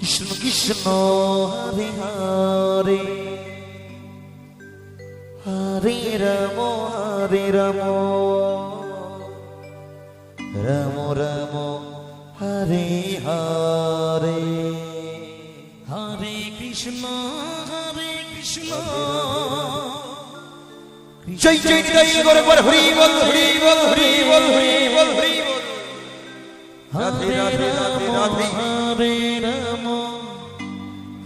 কৃষ্ণ কৃষ্ণ হরে হরে। হরে রাম হরে রাম। রাম রাম হরে হরে। হরে কৃষ্ণ হরে কৃষ্ণ। জয় জয় নিতাই করে বল হরি বল হরি বল হরি বল হরি বল হরি বল। রাধে রাধে রাধে রাধে। হরে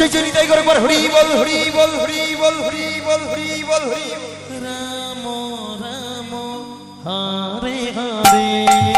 নিতাই করে বল হরি বল হরি বল হরি বল হরি বল হরি বল, হরি রাম রাম, হরে হরে।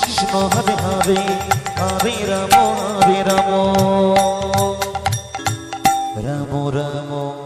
কৃষ্ণ হরে হরে হরে রাম রাম। রাম রাম।